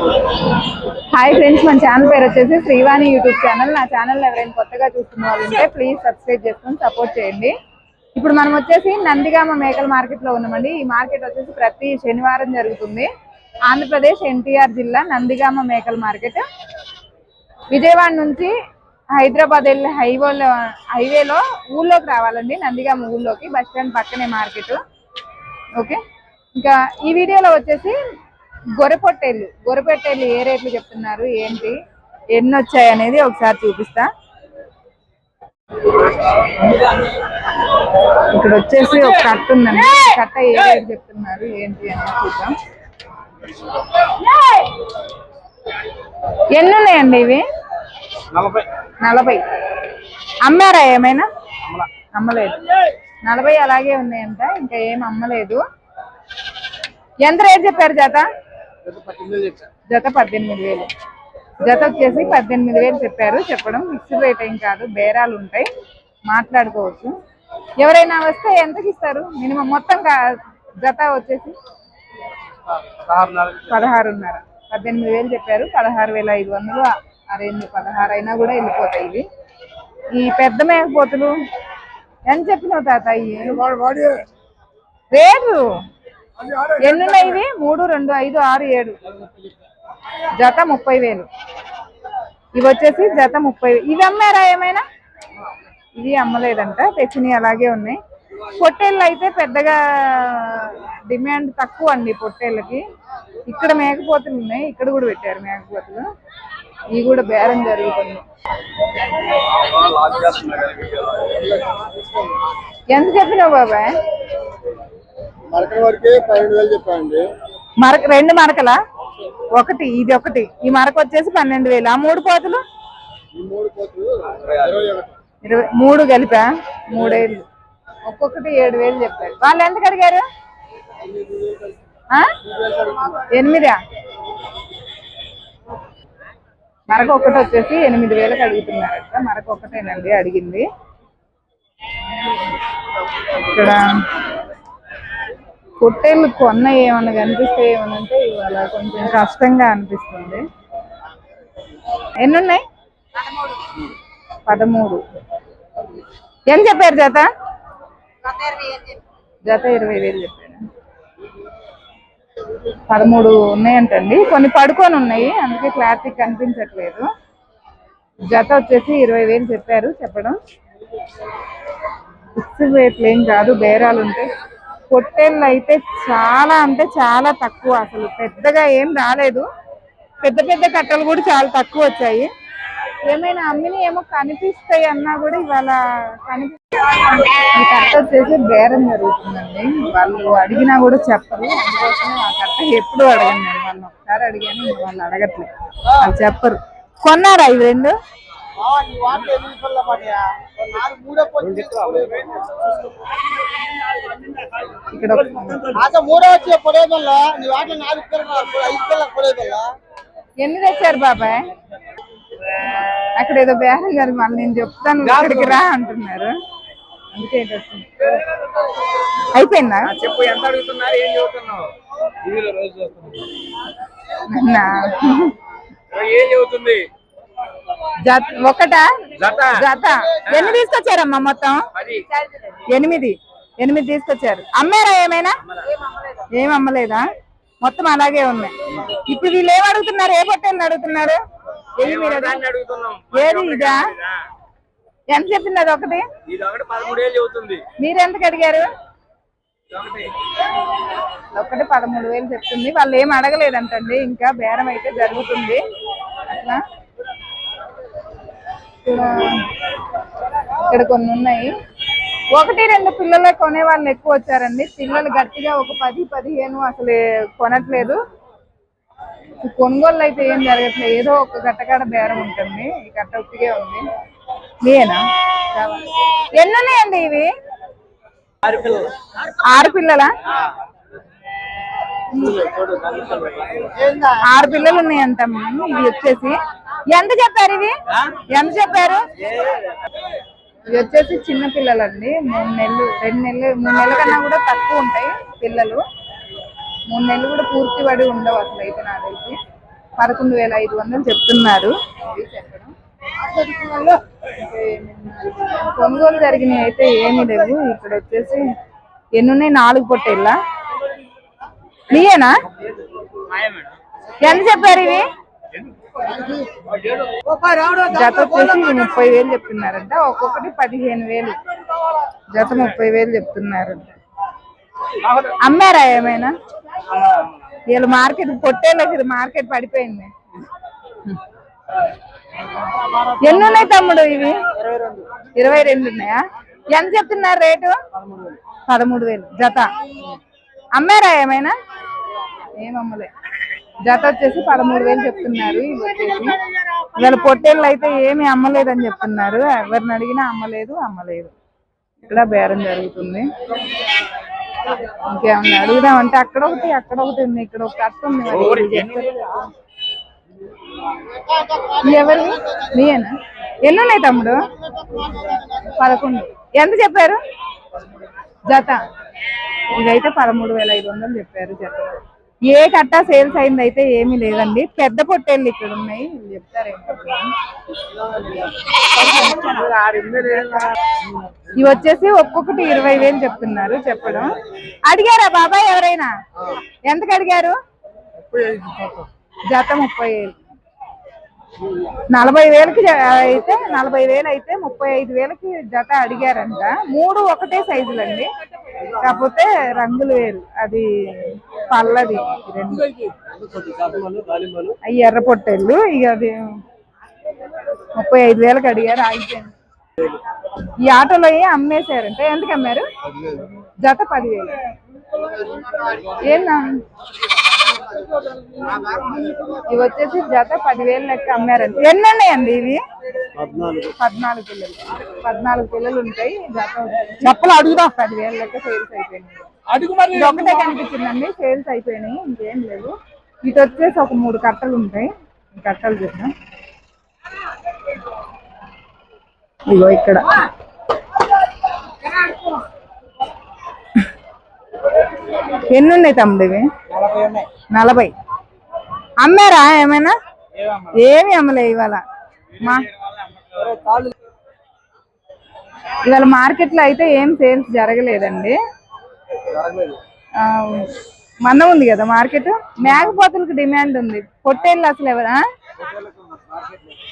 Hi friends మన channel పేరు వచ్చేసి శ్రీవాణి యూట్యూబ్ ఛానల్. నా ఛానల్ ఎవరైనా కొత్తగా చూస్తున్న వాళ్ళు ఉంటే ప్లీజ్ సబ్స్క్రైబ్ చేసుకొని సపోర్ట్ చేయండి. ఇప్పుడు మనం వచ్చేసి నందిగామ మేకల మార్కెట్లో ఉన్నామండి. ఈ మార్కెట్ వచ్చేసి ప్రతి శనివారం జరుగుతుంది. ఆంధ్రప్రదేశ్ ఎన్టీఆర్ జిల్లా నందిగామ మేకల మార్కెట్ విజయవాడ నుంచి హైదరాబాద్ వెళ్ళే హైవేలో హైవేలో ఊళ్ళోకి రావాలండి. నందిగామ ఊళ్ళోకి బస్ స్టాండ్ పక్కనే మార్కెట్ ఓకే? ఇంకా ఈ వీడియోలో వచ్చేసి గొర్రెపొట్టేళ్ళు గొర్రెపొట్టేళ్ళు ఏ రేట్లు చెప్తున్నారు? ఏంటి? ఎన్ని వచ్చాయి అనేది ఒకసారి చూపిస్తా. ఇక్కడ వచ్చేసి ఒక కట్ట ఉందండి. కట్ట ఏ రేట్ చెప్తున్నారు? ఏంటి అనేది చూద్దాం. ఎన్ని ఉన్నాయండి ఇవి? నలభై. అమ్మారా ఏమైనా? అమ్మలేదు. నలభై అలాగే ఉన్నాయంట. ఇంకా ఏం అమ్మలేదు. ఎంత రేట్ చెప్పారు చెప్పారు జత పద్దెనిమిది వేలు జత వచ్చేసి పద్దెనిమిది వేలు చెప్పారు. చెప్పడం ఫిక్స్డ్ రేట్ ఏం కాదు. బేరాలు ఉంటాయి. మాట్లాడుకోవచ్చు. ఎవరైనా వస్తే ఎంతకి ఇస్తారు? మినిమం మొత్తం జత వచ్చేసి? పదహారున్నర. పద్దెనిమిది వేలు చెప్పారు. పదహారు వేల ఐదు వందలు ఆ రేంజ్ పదహారు అయినా కూడా వెళ్ళిపోతాయి ఇవి. ఈ పెద్ద మేకపోతులు ఎంత చెప్పినావు తాత ఇవి రేటు? ఎన్ని ఉన్నాయి ఇవి? మూడు రెండు ఐదు ఆరు ఏడు. జత ముప్పై వేలు. ఇవి వచ్చేసి జత ముప్పై ఇవి అమ్మారా ఏమైనా? ఇవి అమ్మలేదంట తెచ్చినవి అలాగే ఉన్నాయి. పొట్టేళ్ళు అయితే పెద్దగా డిమాండ్ తక్కువ అండి పొట్టేళ్ళకి. ఇక్కడ మేకపోతులు ఉన్నాయి ఇక్కడ కూడా పెట్టారు మేకపోతులు. ఇవి కూడా బేరం జరుగుతుంది. ఎంత చెప్పినావు బాబాయ్ మరకల వరకే పన్నెండు వేలు చెప్పండి మరక రెండు మరకలా? ఒకటి ఇది ఒకటి. ఈ మరక వచ్చేసి పన్నెండు వేలు. ఆ మూడు పోతులు ఇరవై మూడు కలిపా? మూడేళ్ళు. ఒక్కొక్కటి ఏడు వేలు చెప్పారు. వాళ్ళు ఎంత అడిగారు? ఎనిమిదా? మరక ఒకటి వచ్చేసి ఎనిమిది వేలకు అడుగుతున్నారట మరక ఒకటేనండి అడిగింది. ఇక్కడ పొట్టేళ్ళు కొన్న ఏమన్నా కనిపిస్తే ఏమన్నా అంటే ఇవాళ కొంచెం కష్టంగా అనిపిస్తుంది. ఎన్ని ఉన్నాయి పదమూడు. ఏం చెప్పారు జత? జత ఇరవై వేలు చెప్పారు. పదమూడు ఉన్నాయంటండి. కొన్ని పడుకొని ఉన్నాయి అందుకే క్లారిటీ కనిపించట్లేదు. జత వచ్చేసి ఇరవై వేలు చెప్పారు చెప్పడం. ఫిక్స్ రేట్లు ఏం కాదు బేరాలు ఉంటాయి. పొట్టేళ్ళు అయితే చాలా అంటే చాలా తక్కువ అసలు. పెద్దగా ఏం రాలేదు. పెద్ద పెద్ద కట్టలు కూడా చాలా తక్కువ వచ్చాయి. ఏమైనా అమ్మిని ఏమో కనిపిస్తాయి అన్నా కూడా ఇవాళ కనిపి కట్ట వచ్చేసి బేరం జరుగుతుందండి. వాళ్ళు అడిగినా కూడా చెప్పరు. అందుకోసమే ఆ కట్ట ఎప్పుడు అడగను నేను. వాళ్ళు ఒకసారి అడిగాను వాళ్ళు అడగట్లేదు. వాళ్ళు చెప్పరు. కొన్నారా ఇవి రెండు? ఇక్కడ ఒక- మూడో వచ్చే నీ వాటిలో నాలుగు పిల్లలు ఐదు ఎన్ని తెచ్చారు బాబాయ్? అక్కడ ఏదో బేరం గారు మళ్ళీ నేను చెప్తాను ఇక్కడికి రా అంటున్నారు. అందుకే. అయిపోయిందా? చెప్పు ఎంత అడుగుతున్నారు ఏం రోజు నా. ఏం చెబుతుంది? జత ఒకటా? జత. ఎన్ని తీసుకొచ్చారమ్మా మొత్తం? ఎనిమిది. ఎనిమిది తీసుకొచ్చారు. అమ్మారా ఏమైనా? ఏం అమ్మలేదా? మొత్తం అలాగే ఉన్నాయి ఇప్పుడు వీళ్ళు ఏం అడుగుతున్నారు? ఏ పొట్టేళ్ళని అడుగుతున్నారు? ఏది ఇదా? ఎంత చెప్పింది అది ఒకటి? ఇది ఒకటి పదమూడేళ్ళు చెబుతుంది. మీరు ఎంతకు అడిగారు? ఒకటి. ఒకటి పదమూడు వేలు చెప్తుంది. వాళ్ళు ఏం అడగలేదంటండి. ఇంకా బేరం అయితే జరుగుతుంది. అట్లా. ఇక్కడ ఇక్కడ కొన్ని ఉన్నాయి. ఒకటి రెండు పిల్లలే కొనే వాళ్ళు ఎక్కువ వచ్చారండి. పిల్లలు గట్టిగా ఒక పది పదిహేను అసలు కొనట్లేదు. కొనుగోలు అయితే ఏం జరగట్లేదు. ఏదో ఒక గట్టకాడ బేరం ఉంటుంది. ఈ గట్ట ఒప్పిగే ఉంది. మీయేనా? ఎన్ని ఉన్నాయండి ఇవి? ఆరు పిల్లలు? ఆరు పిల్లలా. ఆరు పిల్లలు ఉన్నాయంట అమ్మ. ఇవి వచ్చేసి ఎంత చెప్పారు ఇవి ఎంత చెప్పారు? ఇవి వచ్చేసి చిన్న పిల్లలండి. మూడు నెలలు రెండు నెలలు మూడు నెలల కన్నా కూడా తక్కువ ఉంటాయి పిల్లలు. మూడు నెలలు కూడా పూర్తి పడి ఉండవు అసలు అయితే నాకు తెలిసి పదకొండు వేల ఐదు వందలు చెప్తున్నారు. కొనుగోలు జరిగినవి అయితే ఏమీ లేవు. ఇక్కడ వచ్చేసి ఎన్ని ఉన్నాయి నాలుగు పొట్టేళ్ళ. నీయేనా? ఎంత చెప్పారు ఇవి? జత వచ్చేసి ముప్పై వేలు చెప్తున్నారంట. ఒక్కొక్కటి పదిహేను వేలు. జత ముప్పై వేలు చెప్తున్నారంట అమ్మారా ఏమైనా? వీళ్ళు మార్కెట్ పొట్టేళ్ళకి ఇది మార్కెట్ పడిపోయింది. ఎన్ని ఉన్నాయి తమ్ముడు ఇవి? ఇరవై రెండు ఉన్నాయా? ఎంత చెప్తున్నారు రేటు? పదమూడు వేలు. జత. అమ్మారా ఏమైనా? ఏమమ్మలే జత వచ్చేసి పదమూడు వేలు చెప్తున్నారు ఇవి వచ్చేసి. పొట్టేళ్ళు అయితే ఏమి అమ్మలేదని చెప్తున్నారు. ఎవరిని అడిగినా అమ్మలేదు అమ్మలేదు. ఇక్కడ బేరం జరుగుతుంది. ఇంకేమన్నా అడుగుదామంటే అక్కడ ఒకటి అక్కడ ఒకటి ఉంది ఇక్కడ ఒక అట్ట ఉంది. ఎవరు? నీయేనా ఎన్ని ఉన్నాయి తమ్ముడు పదకొండు. ఎంత చెప్పారు? జత. ఇదైతే పదమూడు వేల ఐదు వందలు చెప్పారు జత. ఏ కట్టా సేల్స్ అయింది అయితే ఏమీ లేదండి. పెద్ద పొట్టేళ్ళు ఇక్కడ ఉన్నాయి. చెప్తారేంటి ఇవి వచ్చేసి ఒక్కొక్కటి ఇరవై వేలు చెప్తున్నారు చెప్పడం. అడిగారా బాబాయ్ ఎవరైనా? ఎంతకు అడిగారు? జత ముప్పై వేలు. నలభై వేలకి అయితే నలభై వేలు అయితే ముప్పై ఐదు వేలకి జత అడిగారంట. మూడు ఒకటే సైజులండి. కాకపోతే రంగులు వేరు. అది పల్లది. అవి ఎర్ర పొట్టేళ్ళు. ఇక అది ముప్పై ఐదు వేలకు అడిగారు ఆగిపోయింది. ఈ ఆటోలో ఏ అమ్మేశారంటే ఎందుకు అమ్మారు? జత పదివేలు. ఏందా? ఇవి వచ్చేసి జత పదివేలు లెక్క అమ్మారండి ఎన్ని ఉన్నాయండి ఇవి? పద్నాలుగు పిల్లలు. పద్నాలుగు పిల్లలు ఉంటాయి జత చెప్పలు అడుగుదా. పదివేలు లెక్క సేల్స్ అయిపోయింది అడుగు మరి. ఇది ఒకటే కనిపించిందండి సేల్స్ అయిపోయినాయి ఇంకేం లేవు. ఇటు వచ్చేసి ఒక మూడు కట్టలు ఉంటాయి. కట్టలు చూద్దాం. ఇగో ఇక్కడ. ఎన్ని ఉన్నాయి తమ్ముడు ఇవి? నలభై అమ్మారా ఏమైనా? ఏమి అమ్మలే ఇవాళ. మా ఇవాళ మార్కెట్లో అయితే ఏం సేల్స్ జరగలేదండి. మందం ఉంది కదా మార్కెట్? మేకపోతులకు డిమాండ్ ఉంది. పొట్టేళ్ళు అసలు ఎవరా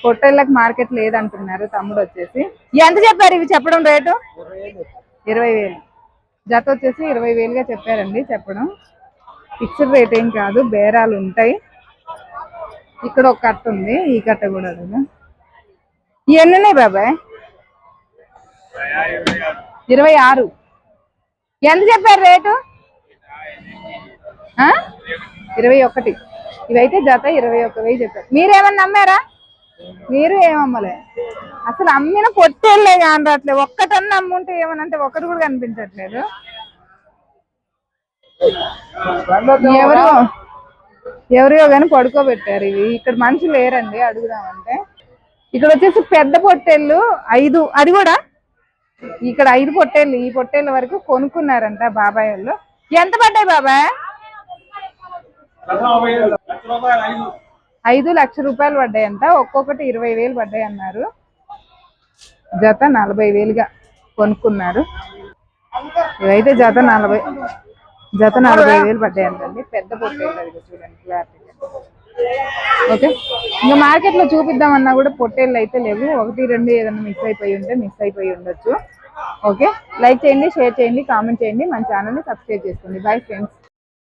పొట్టేళ్ళకి మార్కెట్ లేదంటున్నారు తమ్ముడు వచ్చేసి. ఎంత చెప్పారు ఇవి చెప్పడం రేటు? ఇరవై వేలు. జత వచ్చేసి ఇరవై వేలుగా చెప్పారండి చెప్పడం. ఫిక్స్డ్ రేట్ ఏం కాదు బేరాలు ఉంటాయి. ఇక్కడ ఒక కట్ట ఉంది ఈ కట్ట కూడా అడుగు ఇవన్నీ ఉన్నాయి బాబాయ్? ఇరవై ఆరు. ఎంత చెప్పారు రేటు? ఆ? ఇరవై ఒకటి. ఇవైతే జత ఇరవై ఒక్క వెయ్యి చెప్పారు. మీరేమన్నా అమ్మారా మీరు ఏమమ్మలే అసలు అమ్మిన పొట్టేళ్ళే కాని రావట్లేదు ఒక్కటన్నా అమ్ముంటే ఏమనంటే ఒకటి కూడా కనిపించట్లేదు. ఎవరు ఎవరియో కానీ పడుకోబెట్టారు ఇవి. ఇక్కడ మనుషులు లేరండి అడుగుదామంటే. ఇక్కడ వచ్చేసి పెద్ద పొట్టేళ్ళు ఐదు. అది కూడా? ఇక్కడ ఐదు పొట్టేళ్ళు ఈ పొట్టేళ్ళ వరకు కొనుక్కున్నారంట బాబాయ్ వాళ్ళు. ఎంత పడ్డాయి బాబాయ్? ఐదు లక్ష రూపాయలు పడ్డాయంట. ఒక్కొక్కటి ఇరవై వేలు పడ్డాయి అన్నారు. జత నలభై వేలుగా కొనుక్కున్నారు. ఇవైతే జత నలభై జత నలభై వేలు పడ్డాయంటండి. పెద్ద పొట్టేళ్ళు అది చూడండి క్లారిటీ ఓకే. ఇంకా మార్కెట్లో చూపిద్దామన్నా కూడా పొట్టేళ్ళు అయితే లేవు. ఒకటి రెండు ఏదైనా మిస్ అయిపోయి ఉంటే మిస్ అయిపోయి ఉండొచ్చు. ఓకే. లైక్ చేయండి షేర్ చేయండి కామెంట్ చేయండి. మన ఛానల్ని సబ్స్క్రైబ్ చేసుకోండి. Bye friends